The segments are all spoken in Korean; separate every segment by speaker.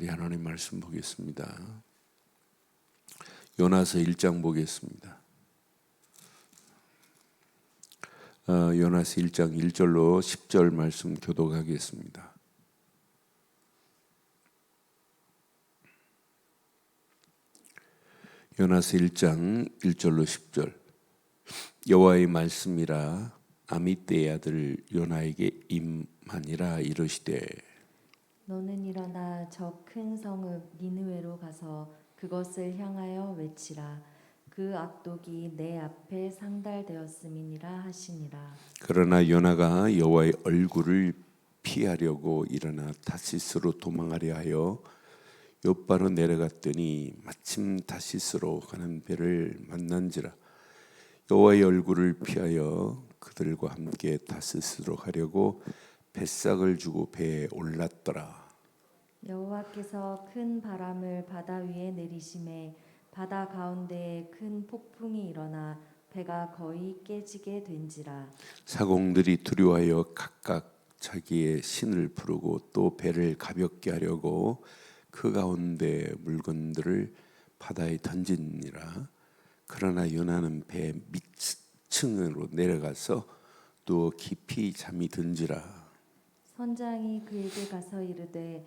Speaker 1: 우리 하나님 말씀 보겠습니다. 요나서 1장 보겠습니다. 어, 요나서 1장 1절로 10절 말씀 교독하겠습니다. 요나서 1장 1절로 10절 여호와의 말씀이라 아미떼의 아들 요나에게 임하니라 이르시되
Speaker 2: 너는 일어나 저 큰 성읍 니느웨로 가서 그것을 향하여 외치라. 그 악독이 내 앞에 상달되었음이니라 하시니라.
Speaker 1: 그러나 요나가 여호와의 얼굴을 피하려고 일어나 다시스로 도망하려 하여 옆바로 내려갔더니 마침 다시스로 가는 배를 만난지라. 여호와의 얼굴을 피하여 그들과 함께 다시스로 가려고 뱃삭을 주고 배에 올랐더라
Speaker 2: 여호와께서 큰 바람을 바다 위에 내리심에 바다 가운데에 큰 폭풍이 일어나 배가 거의 깨지게 된지라
Speaker 1: 사공들이 두려워하여 각각 자기의 신을 부르고 또 배를 가볍게 하려고 그 가운데 물건들을 바다에 던지니라. 그러나 요나는 배 밑층으로 내려가서 또 깊이 잠이 든지라.
Speaker 2: 선장이 그에게 가서 이르되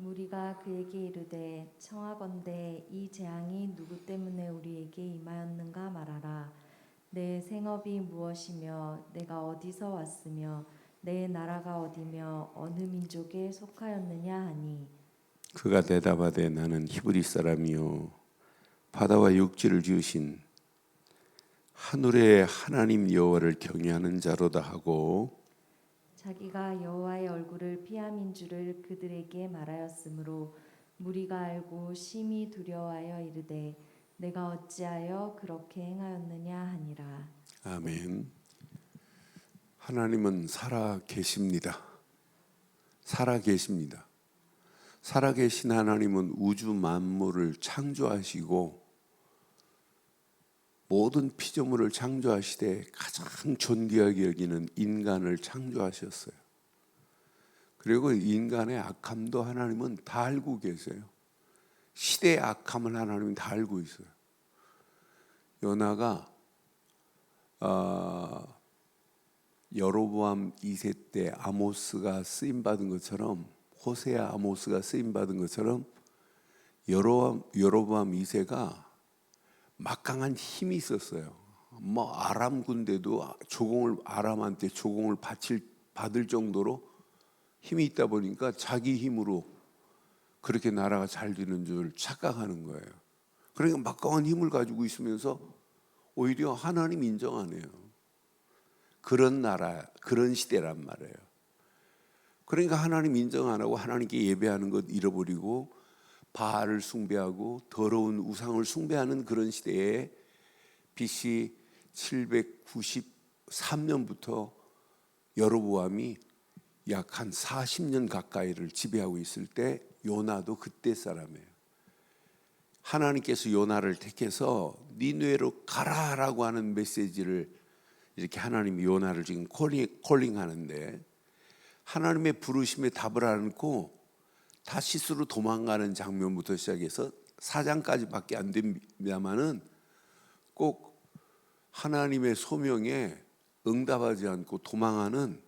Speaker 2: 무리가 그에게 이르되 청하건대 이 재앙이 누구 때문에 우리에게 임하였는가 말하라. 내 생업이 무엇이며 내가 어디서 왔으며 내 나라가 어디며 어느 민족에 속하였느냐 하니?
Speaker 1: 그가 대답하되 나는 히브리 사람이요 바다와 육지를 지으신 하늘의 하나님 여호와를 경외하는 자로다 하고
Speaker 2: 자기가 여호와의 얼굴을 피함인 줄을 그들에게 말하였으므로 무리가 알고 심히 두려워하여 이르되 내가 어찌하여 그렇게 행하였느냐 하니라
Speaker 1: 아멘. 하나님은 살아 계십니다. 살아 계십니다. 살아 계신 하나님은 우주 만물을 창조하시고 모든 피조물을 창조하시되 가장 존귀하게 여기는 인간을 창조하셨어요. 그리고 인간의 악함도 하나님은 다 알고 계세요. 시대의 악함을 하나님은 다 알고 있어요. 요나가 아, 여로보암 2세 때 아모스가 쓰임 받은 것처럼 호세아 아모스가 쓰임 받은 것처럼 여로보암 여로보암 2세가 막강한 힘이 있었어요. 뭐 아람 군대도 조공을 아람한테 조공을 바칠 받을 정도로 힘이 있다 보니까 자기 힘으로 그렇게 나라가 잘 되는 줄 착각하는 거예요. 그러니까 막강한 힘을 가지고 있으면서 오히려 하나님 인정 안 해요. 그런 나라, 그런 시대란 말이에요. 그러니까 하나님 인정 안 하고 하나님께 예배하는 것 잃어버리고 바알을 숭배하고 더러운 우상을 숭배하는 그런 시대에 BC 793년부터 여로보암이 약 한 40년 가까이를 지배하고 있을 때 요나도 그때 사람이에요. 하나님께서 요나를 택해서 니누에로 가라라고 하는 메시지를 이렇게 하나님이 요나를 지금 콜링, 콜링하는데 하나님의 부르심에 답을 않고 다시스로 도망가는 장면부터 시작해서 사장까지밖에 안 됩니다만은 꼭 하나님의 소명에 응답하지 않고 도망하는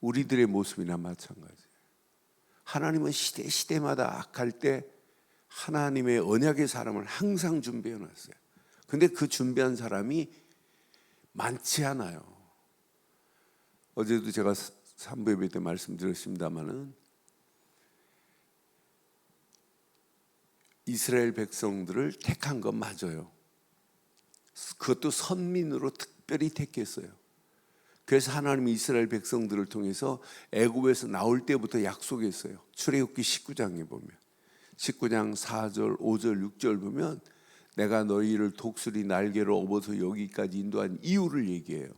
Speaker 1: 우리들의 모습이나 마찬가지예요. 하나님은 시대 시대마다 악할 때 하나님의 언약의 사람을 항상 준비해 놨어요. 근데 그 준비한 사람이 많지 않아요. 어제도 제가 삼부 예배 때 말씀드렸습니다마는 이스라엘 백성들을 택한 건 맞아요. 그것도 선민으로 특별히 택했어요. 그래서 하나님이 이스라엘 백성들을 통해서 애굽에서 나올 때부터 약속했어요. 출애굽기 19장에 보면 19장 4절, 5절, 6절 보면 내가 너희를 독수리 날개로 업어서 여기까지 인도한 이유를 얘기해요.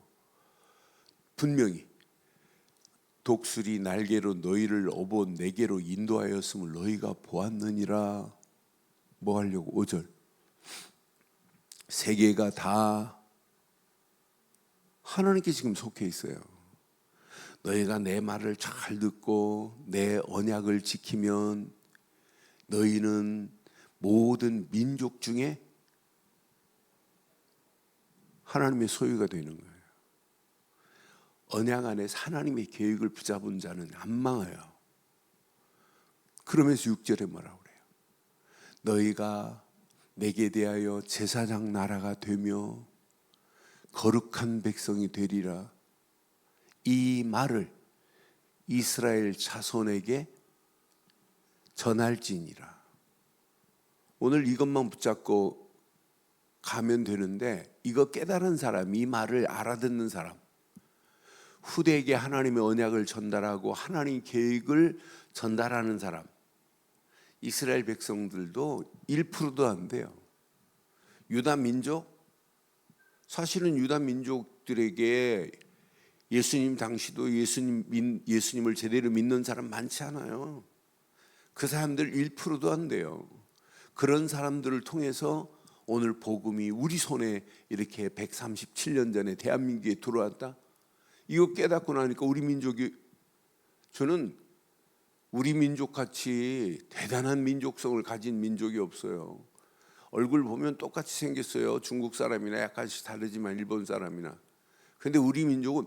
Speaker 1: 분명히 독수리 날개로 너희를 업어 내게로 인도하였음을 너희가 보았느니라. 뭐 하려고 5절 세계가 다 하나님께 지금 속해 있어요. 너희가 내 말을 잘 듣고 내 언약을 지키면 너희는 모든 민족 중에 하나님의 소유가 되는 거예요. 언약 안에서 하나님의 계획을 붙잡은 자는 안 망해요. 그러면서 6절에 뭐라고? 너희가 내게 대하여 제사장 나라가 되며 거룩한 백성이 되리라. 이 말을 이스라엘 자손에게 전할지니라. 오늘 이것만 붙잡고 가면 되는데 이거 깨달은 사람, 이 말을 알아듣는 사람, 후대에게 하나님의 언약을 전달하고 하나님 계획을 전달하는 사람, 이스라엘 백성들도 1%도 안 돼요. 유다 민족 사실은 유다 민족들에게 예수님 당시도 예수님 민- 예수님을 제대로 믿는 사람 많지 않아요. 그 사람들 1%도 안 돼요. 그런 사람들을 통해서 오늘 복음이 우리 손에 이렇게 137년 전에 대한민국에 들어왔다. 이거 깨닫고 나니까 우리 민족이 저는 우리 민족 같이 대단한 민족성을 가진 민족이 없어요. 얼굴 보면 똑같이 생겼어요. 중국 사람이나 약간씩 다르지만 일본 사람이나. 근데 우리 민족은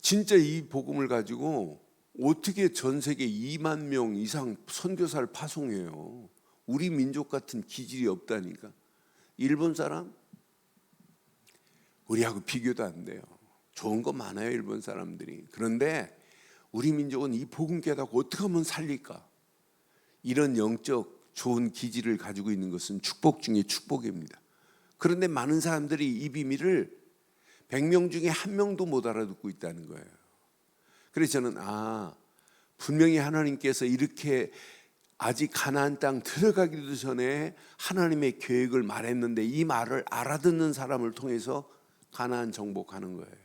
Speaker 1: 진짜 이 복음을 가지고 어떻게 전 세계 2만 명 이상 선교사를 파송해요. 우리 민족 같은 기질이 없다니까. 일본 사람 우리하고 비교도 안 돼요. 좋은 거 많아요, 일본 사람들이. 그런데 우리 민족은 이 복음 깨닫고 어떻게 하면 살릴까? 이런 영적 좋은 기질을 가지고 있는 것은 축복 중에 축복입니다. 그런데 많은 사람들이 이 비밀을 100명 중에 한 명도 못 알아듣고 있다는 거예요. 그래서 저는 아, 분명히 하나님께서 이렇게 아직 가나안 땅 들어가기도 전에 하나님의 계획을 말했는데 이 말을 알아듣는 사람을 통해서 가나안 정복하는 거예요.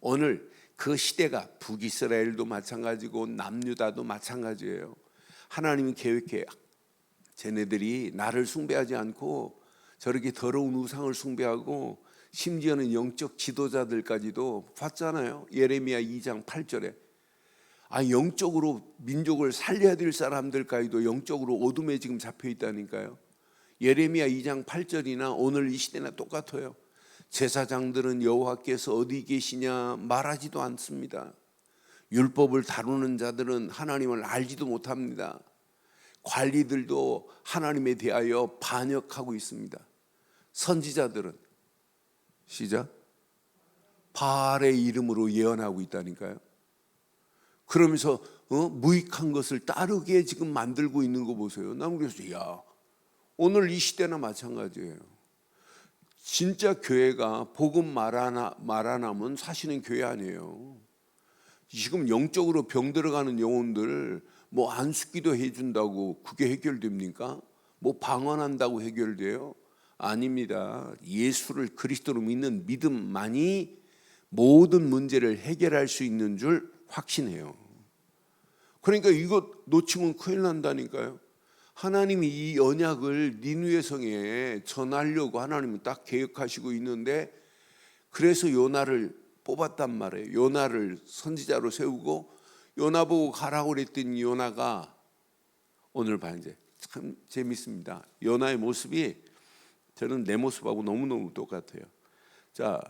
Speaker 1: 오늘 그 시대가 북이스라엘도 마찬가지고 남유다도 마찬가지예요. 하나님이 계획해 쟤네들이 나를 숭배하지 않고 저렇게 더러운 우상을 숭배하고 심지어는 영적 지도자들까지도 봤잖아요. 예레미야 2장 8절에 아 영적으로 민족을 살려야 될 사람들까지도 영적으로 어둠에 지금 잡혀 있다니까요. 예레미야 2장 8절이나 오늘 이 시대나 똑같아요. 제사장들은 여호와께서 어디 계시냐 말하지도 않습니다. 율법을 다루는 자들은 하나님을 알지도 못합니다. 관리들도 하나님에 대하여 반역하고 있습니다. 선지자들은 시작 바알의 이름으로 예언하고 있다니까요. 그러면서 어? 무익한 것을 따르게 지금 만들고 있는 거 보세요. 나는 그래서 야 오늘 이 시대나 마찬가지예요. 진짜 교회가 복음 말하나 말하나면 사실은 교회 아니에요. 지금 영적으로 병 들어가는 영혼들 뭐 안수기도 해준다고 그게 해결됩니까? 뭐 방언한다고 해결돼요? 아닙니다. 예수를 그리스도로 믿는 믿음만이 모든 문제를 해결할 수 있는 줄 확신해요. 그러니까 이거 놓치면 큰일 난다니까요. 하나님이 이 언약을 니누의 성에 전하려고 하나님은 딱 계획하시고 있는데 그래서 요나를 뽑았단 말이에요. 요나를 선지자로 세우고 요나 보고 가라고 그랬더니 요나가 오늘 봐 이제 참 재밌습니다. 요나의 모습이 저는 내 모습하고 너무너무 똑같아요. 자,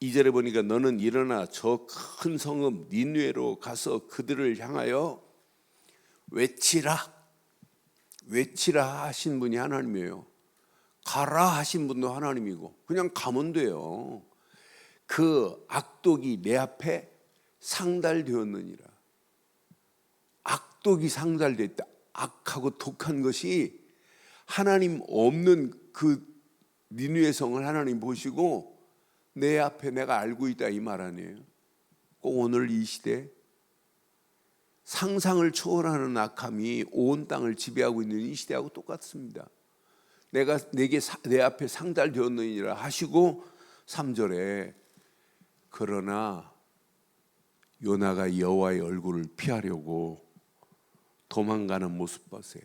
Speaker 1: 2절에 보니까 너는 일어나 저 큰 성읍 니누에로 가서 그들을 향하여 외치라. 외치라 하신 분이 하나님이에요. 가라 하신 분도 하나님이고 그냥 가면 돼요. 그 악독이 내 앞에 상달되었느니라. 악독이 상달됐다. 악하고 독한 것이 하나님 없는 그 니누의 성을 하나님 보시고 내 앞에 내가 알고 있다 이 말 아니에요. 꼭 오늘 이 시대 상상을 초월하는 악함이 온 땅을 지배하고 있는 이 시대하고 똑같습니다. 내가 내게 사- 내 앞에 상달되었느니라 하시고 3절에 그러나 요나가 여호와의 얼굴을 피하려고 도망가는 모습 보세요.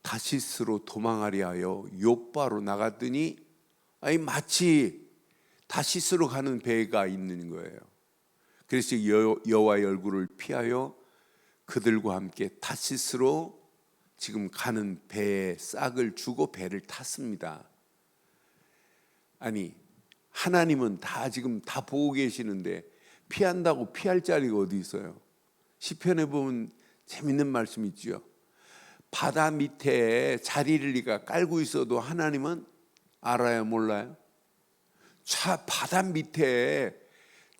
Speaker 1: 다시스로 도망하려 하여 요바로 나갔더니 아니 마치 다시스로 가는 배가 있는 거예요. 그래서 여, 여호와의 얼굴을 피하여 그들과 함께 다시스로 지금 가는 배에 싹을 주고 배를 탔습니다. 아니 하나님은 다 지금 다 보고 계시는데 피한다고 피할 자리가 어디 있어요? 시편에 보면 재밌는 말씀 있죠. 바다 밑에 자리를 네가 깔고 있어도 하나님은 알아요, 몰라요? 차 바다 밑에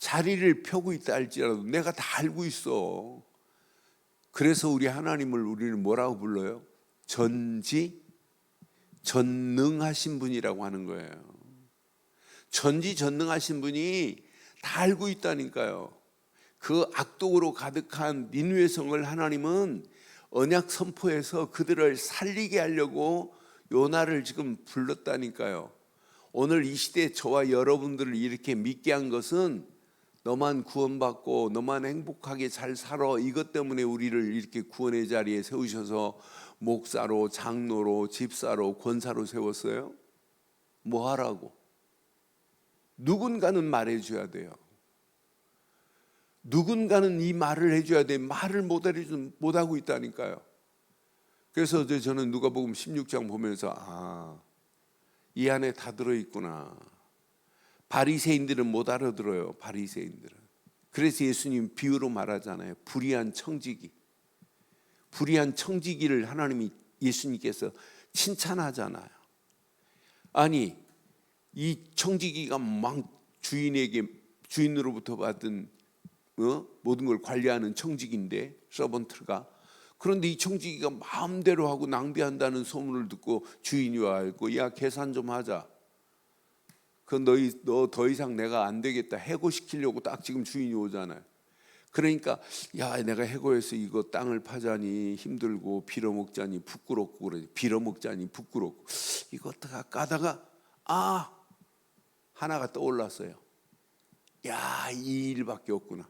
Speaker 1: 자리를 펴고 있다 할지라도 내가 다 알고 있어. 그래서 우리 하나님을 우리는 뭐라고 불러요? 전지 전능하신 분이라고 하는 거예요. 전지 전능하신 분이 다 알고 있다니까요. 그 악독으로 가득한 니누의 성을 하나님은 언약 선포해서 그들을 살리게 하려고 요나를 지금 불렀다니까요. 오늘 이 시대 저와 여러분들을 이렇게 믿게 한 것은 너만 구원받고 너만 행복하게 잘 살아 이것 때문에 우리를 이렇게 구원의 자리에 세우셔서 목사로 장로로 집사로 권사로 세웠어요. 뭐 하라고? 누군가는 말해줘야 돼요. 누군가는 이 말을 해줘야 돼. 말을 못 못하고 있다니까요. 그래서 저는 누가복음 16장 보면서 아, 이 안에 다 들어 있구나. 바리새인들은 못 알아들어요. 바리새인들은. 그래서 예수님 비유로 말하잖아요. 불의한 청지기. 불의한 청지기를 하나님이 예수님께서 칭찬하잖아요. 아니 이 청지기가 막 주인에게 주인으로부터 받은 어? 모든 걸 관리하는 청지기인데 서번트가 그런데 이 청지기가 마음대로 하고 낭비한다는 소문을 듣고 주인이 와고 야 계산 좀 하자. 그 너희 너 더 이상 내가 안 되겠다 해고시키려고 딱 지금 주인이 오잖아요. 그러니까 야 내가 해고해서 이거 땅을 파자니 힘들고 빌어먹자니 부끄럽고 그래 빌어먹자니 부끄럽고 이거 어떡하 까다가 아 하나가 떠올랐어요. 야 이 일밖에 없구나.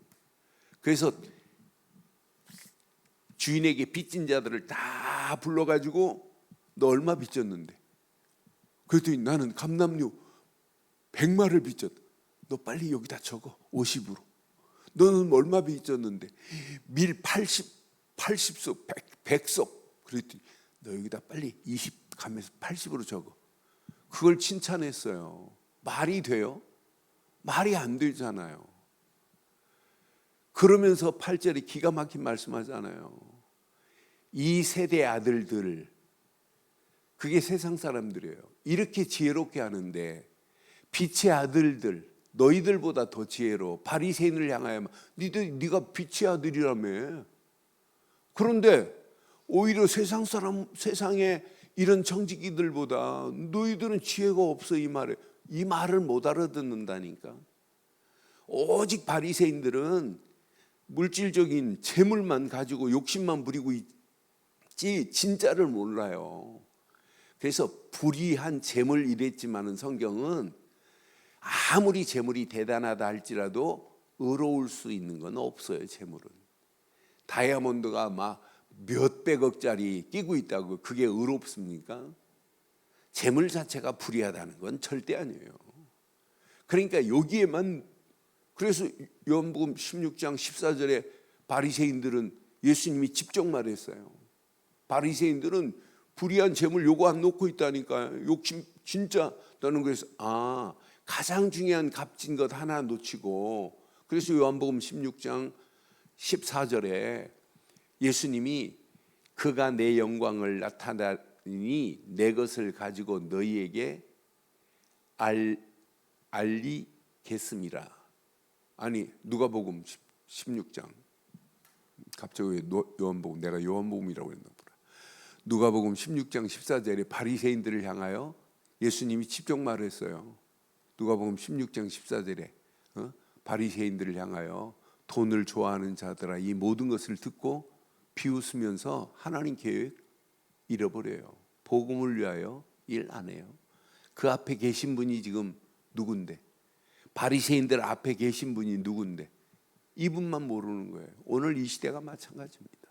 Speaker 1: 그래서 주인에게 빚진 자들을 다 불러가지고 너 얼마 빚졌는데? 그랬더니 나는 감남류 100마를 빚졌다. 너 빨리 여기다 적어 50으로. 너는 얼마 빚졌는데? 밀 80, 80석, 100, 100 석. 그랬더니 너 여기다 빨리 20 가면서 80으로 적어. 그걸 칭찬했어요. 말이 돼요? 말이 안 되잖아요. 그러면서 8절에 기가 막힌 말씀하잖아요. 이 세대 아들들 그게 세상 사람들이에요. 이렇게 지혜롭게 하는데 빛의 아들들 너희들보다 더 지혜로 바리새인을 향하여 니들 네가 빛의 아들이라며. 그런데 오히려 세상 사람 세상에 이런 정직이들보다 너희들은 지혜가 없어 이 말에 이 말을 못 알아듣는다니까. 오직 바리새인들은 물질적인 재물만 가지고 욕심만 부리고 있지 진짜를 몰라요. 그래서 불의한 재물 이랬지만은 성경은 아무리 재물이 대단하다 할지라도 의로울 수 있는 건 없어요. 재물은 다이아몬드가 막 몇백억짜리 끼고 있다고 그게 의롭습니까? 재물 자체가 불의하다는 건 절대 아니에요. 그러니까 여기에만 그래서 요한복음 16장 14절에 바리새인들은 예수님이 직접 말했어요. 바리새인들은 불의한 재물 요거 안 놓고 있다니까 욕심 진짜 너는 그래서 아 가장 중요한 값진 것 하나 놓치고 그래서 요한복음 16장 14절에 예수님이 그가 내 영광을 나타나니 내 것을 가지고 너희에게 알 알리겠습니다. 아니 누가복음 16장 갑자기 요한복음 내가 요한복음이라고 했나 보다. 누가복음 16장 14절에 바리새인들을 향하여 예수님이 직접 말했어요. 누가복음 16장 14절에 어? 바리새인들을 향하여 돈을 좋아하는 자들아 이 모든 것을 듣고 비웃으면서 하나님 계획 잃어버려요. 복음을 위하여 일 안 해요. 그 앞에 계신 분이 지금 누군데? 바리새인들 앞에 계신 분이 누군데? 이분만 모르는 거예요. 오늘 이 시대가 마찬가지입니다.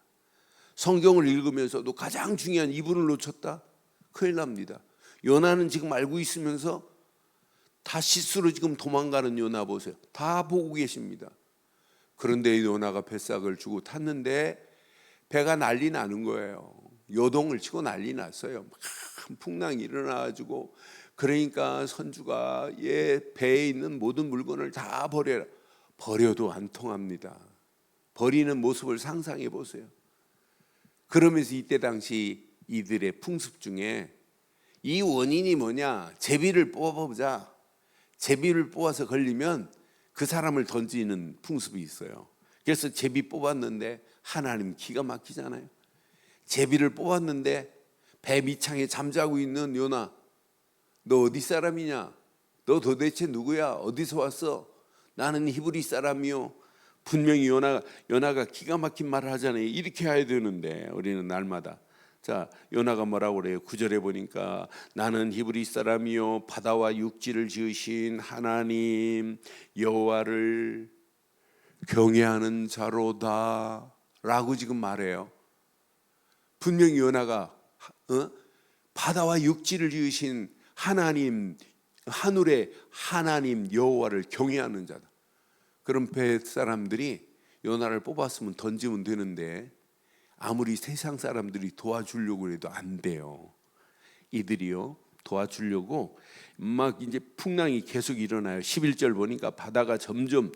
Speaker 1: 성경을 읽으면서도 가장 중요한 이분을 놓쳤다? 큰일 납니다. 요나는 지금 알고 있으면서 다시스로 지금 도망가는 요나 보세요. 다 보고 계십니다. 그런데 요나가 뱃삭을 주고 탔는데 배가 난리 나는 거예요. 요동을 치고 난리 났어요. 큰 풍랑이 일어나가지고 그러니까 선주가 얘 배에 있는 모든 물건을 다 버려라. 버려도 안 통합니다. 버리는 모습을 상상해 보세요. 그러면서 이때 당시 이들의 풍습 중에 이 원인이 뭐냐? 제비를 뽑아보자. 제비를 뽑아서 걸리면 그 사람을 던지는 풍습이 있어요. 그래서 제비 뽑았는데 하나님 기가 막히잖아요. 제비를 뽑았는데 배 밑창에 잠자고 있는 요나 너 어디 사람이냐? 너 도대체 누구야? 어디서 왔어? 나는 히브리 사람이요. 분명히 요나가 요나가 기가 막힌 말을 하잖아요. 이렇게 해야 되는데 우리는 날마다 자 요나가 뭐라고 그래요? 구절에 보니까 나는 히브리 사람이요 바다와 육지를 지으신 하나님 여호와를 경외하는 자로다라고 지금 말해요. 분명히 요나가 어? 바다와 육지를 지으신 하나님 하늘의 하나님 여호와를 경외하는 자다. 그럼 배 사람들이 요나를 뽑았으면 던지면 되는데 아무리 세상 사람들이 도와주려고 해도 안 돼요. 이들이요 도와주려고 막 이제 풍랑이 계속 일어나요. 11절 보니까 바다가 점점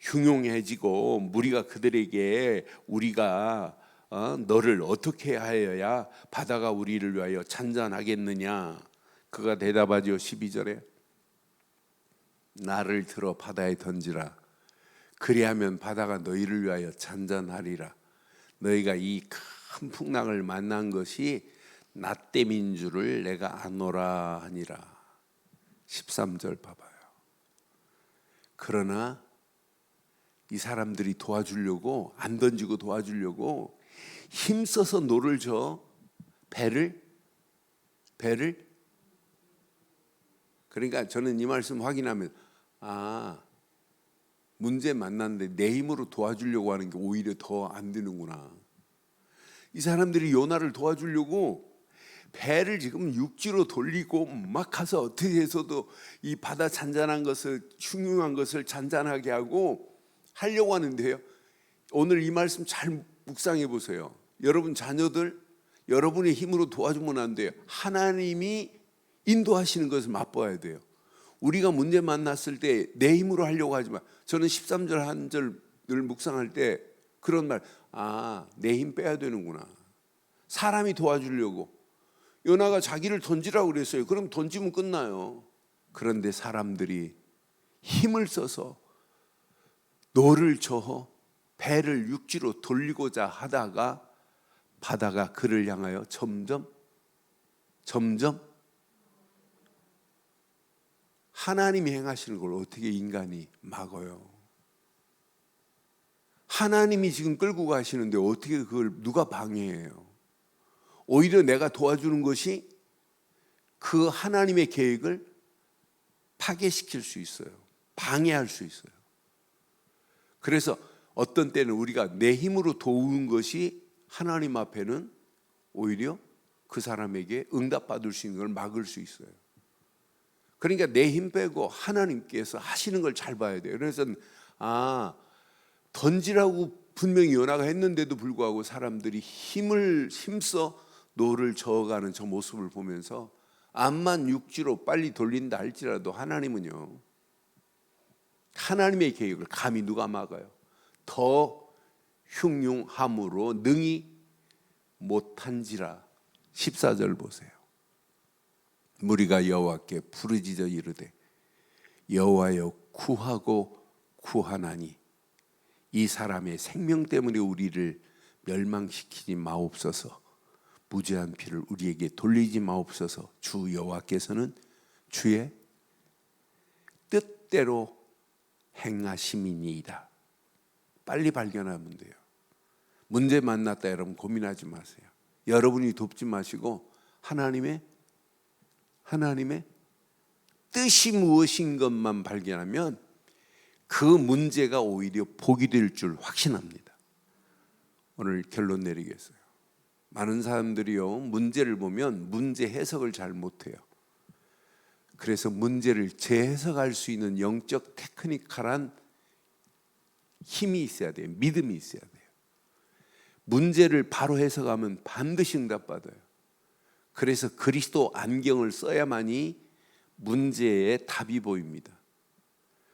Speaker 1: 흉흉해지고 무리가 그들에게 우리가 어, 너를 어떻게 하여야 바다가 우리를 위하여 잔잔하겠느냐? 그가 대답하죠. 12절에 나를 들어 바다에 던지라. 그리하면 바다가 너희를 위하여 잔잔하리라. 너희가 이 큰 풍랑을 만난 것이 나 때문인 줄을 내가 아노라 하니라. 13절 봐봐요. 그러나 이 사람들이 도와주려고 안 던지고 도와주려고 힘써서 노를 저 배를 배를 그러니까 저는 이 말씀 확인하면 아 문제 만났는데 내 힘으로 도와주려고 하는 게 오히려 더 안 되는구나. 이 사람들이 요나를 도와주려고 배를 지금 육지로 돌리고 막 가서 어떻게 해서도 이 바다 잔잔한 것을 흉흉한 것을 잔잔하게 하고 하려고 하는데요. 오늘 이 말씀 잘 묵상해 보세요. 여러분 자녀들 여러분의 힘으로 도와주면 안 돼요. 하나님이 인도하시는 것을 맛봐야 돼요. 우리가 문제 만났을 때 내 힘으로 하려고 하지 마. 저는 13절 한 절을 묵상할 때 그런 말, 아, 내 힘 빼야 되는구나. 사람이 도와주려고. 요나가 자기를 던지라고 그랬어요. 그럼 던지면 끝나요. 그런데 사람들이 힘을 써서 노를 저어 배를 육지로 돌리고자 하다가 바다가 그를 향하여 점점 점점 하나님이 행하시는 걸 어떻게 인간이 막어요? 하나님이 지금 끌고 가시는데 어떻게 그걸 누가 방해해요? 오히려 내가 도와주는 것이 그 하나님의 계획을 파괴시킬 수 있어요. 방해할 수 있어요. 그래서 어떤 때는 우리가 내 힘으로 도운 것이 하나님 앞에는 오히려 그 사람에게 응답받을 수 있는 걸 막을 수 있어요. 그러니까 내 힘 빼고 하나님께서 하시는 걸 잘 봐야 돼요. 그래서 아 던지라고 분명히 연하가 했는데도 불구하고 사람들이 힘을 힘써 노를 저어가는 저 모습을 보면서 암만 육지로 빨리 돌린다 할지라도 하나님은요 하나님의 계획을 감히 누가 막아요? 더 흉흉함으로 능히 못한지라 14절 보세요. 무리가 여호와께 부르짖어 이르되 여호와여 구하고 구하나니 이 사람의 생명 때문에 우리를 멸망시키지 마옵소서. 무죄한 피를 우리에게 돌리지 마옵소서. 주 여호와께서는 주의 뜻대로 행하심이니이다. 빨리 발견하면 돼요. 문제 만났다 여러분 고민하지 마세요. 여러분이 돕지 마시고 하나님의 하나님의 뜻이 무엇인 것만 발견하면 그 문제가 오히려 복이 될 줄 확신합니다. 오늘 결론 내리겠어요. 많은 사람들이요 문제를 보면 문제 해석을 잘 못해요. 그래서 문제를 재해석할 수 있는 영적 테크니컬한 힘이 있어야 돼요. 믿음이 있어야 돼요. 문제를 바로 해석하면 반드시 응답받아요. 그래서 그리스도 안경을 써야만이 문제의 답이 보입니다.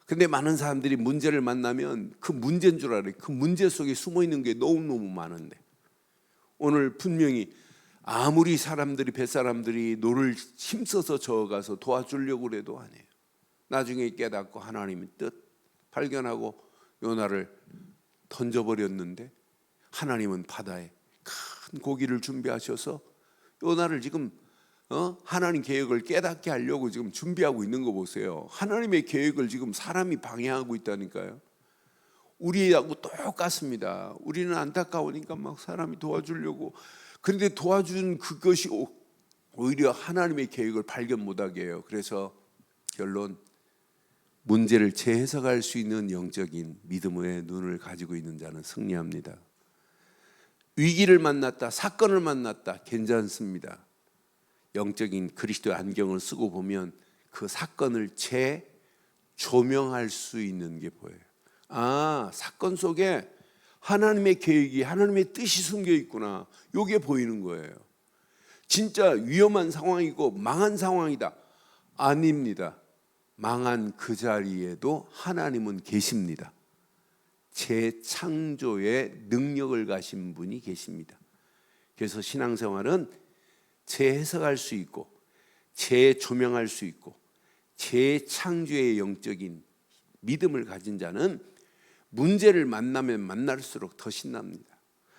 Speaker 1: 근데 많은 사람들이 문제를 만나면 그 문제인 줄 알아요. 그 문제 속에 숨어 있는 게 너무너무 많은데. 오늘 분명히 아무리 사람들이 뱃사람들이 노를 힘써서 저어가서 도와주려고 그래도 안 해요. 나중에 깨닫고 하나님의 뜻 발견하고 요나를 던져버렸는데 하나님은 바다에 큰 고기를 준비하셔서 요나를 지금 어? 하나님 계획을 깨닫게 하려고 지금 준비하고 있는 거 보세요. 하나님의 계획을 지금 사람이 방해하고 있다니까요. 우리하고 똑같습니다. 우리는 안타까우니까 막 사람이 도와주려고 그런데 도와준 그것이 오- 오히려 하나님의 계획을 발견 못하게 해요. 그래서 결론 문제를 재해석할 수 있는 영적인 믿음의 눈을 가지고 있는 자는 승리합니다. 위기를 만났다, 사건을 만났다, 괜찮습니다. 영적인 그리스도의 안경을 쓰고 보면 그 사건을 재조명할 수 있는 게 보여요. 아, 사건 속에 하나님의 계획이, 하나님의 뜻이 숨겨 있구나. 요게 보이는 거예요. 진짜 위험한 상황이고 망한 상황이다. 아닙니다. 망한 그 자리에도 하나님은 계십니다. 재창조의 능력을 가신 분이 계십니다. 그래서 신앙생활은 재해석할 수 있고 재조명할 수 있고 재창조의 영적인 믿음을 가진 자는 문제를 만나면 만날수록 더 신납니다.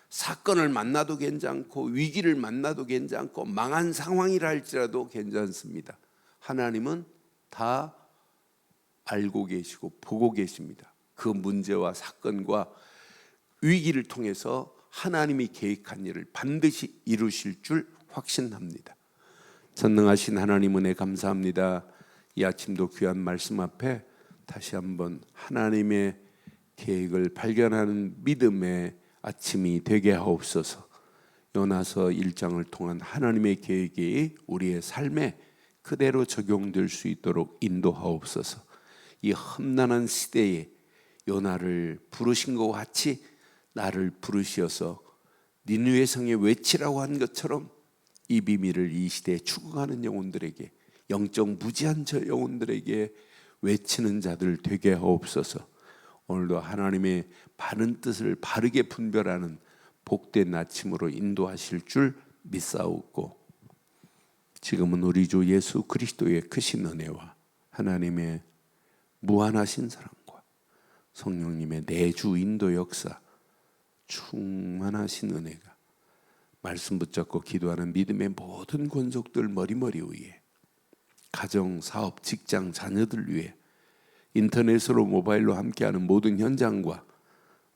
Speaker 1: 사건을 만나도 괜찮고 위기를 만나도 괜찮고 망한 상황이라 할지라도 괜찮습니다. 하나님은 다 알고 계시고 보고 계십니다. 그 문제와 사건과 위기를 통해서 하나님이 계획한 일을 반드시 이루실 줄 확신합니다. 전능하신 하나님 은혜 감사합니다. 이 아침도 귀한 말씀 앞에 다시 한번 하나님의 계획을 발견하는 믿음의 아침이 되게 하옵소서. 요나서 1장을 통한 하나님의 계획이 우리의 삶에 그대로 적용될 수 있도록 인도하옵소서. 이 험난한 시대에 요나를 부르신 것 같이 나를 부르시어서 니누의 성에 외치라고 한 것처럼 이 비밀을 이 시대에 추구하는 영혼들에게 영적 무지한 저 영혼들에게 외치는 자들 되게 하옵소서. 오늘도 하나님의 바른 뜻을 바르게 분별하는 복된 아침으로 인도하실 줄 믿사옵고 지금은 우리 주 예수 그리스도의 크신 은혜와 하나님의 무한하신 사랑과 성령님의 내주 인도 역사 충만하신 은혜가 말씀 붙잡고 기도하는 믿음의 모든 권속들 머리머리 위에 가정, 사업, 직장, 자녀들 위해 인터넷으로 모바일로 함께하는 모든 현장과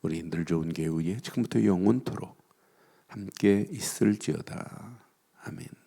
Speaker 1: 우리 인들 좋은 교회 위에 지금부터 영원토록 함께 있을지어다. 아멘.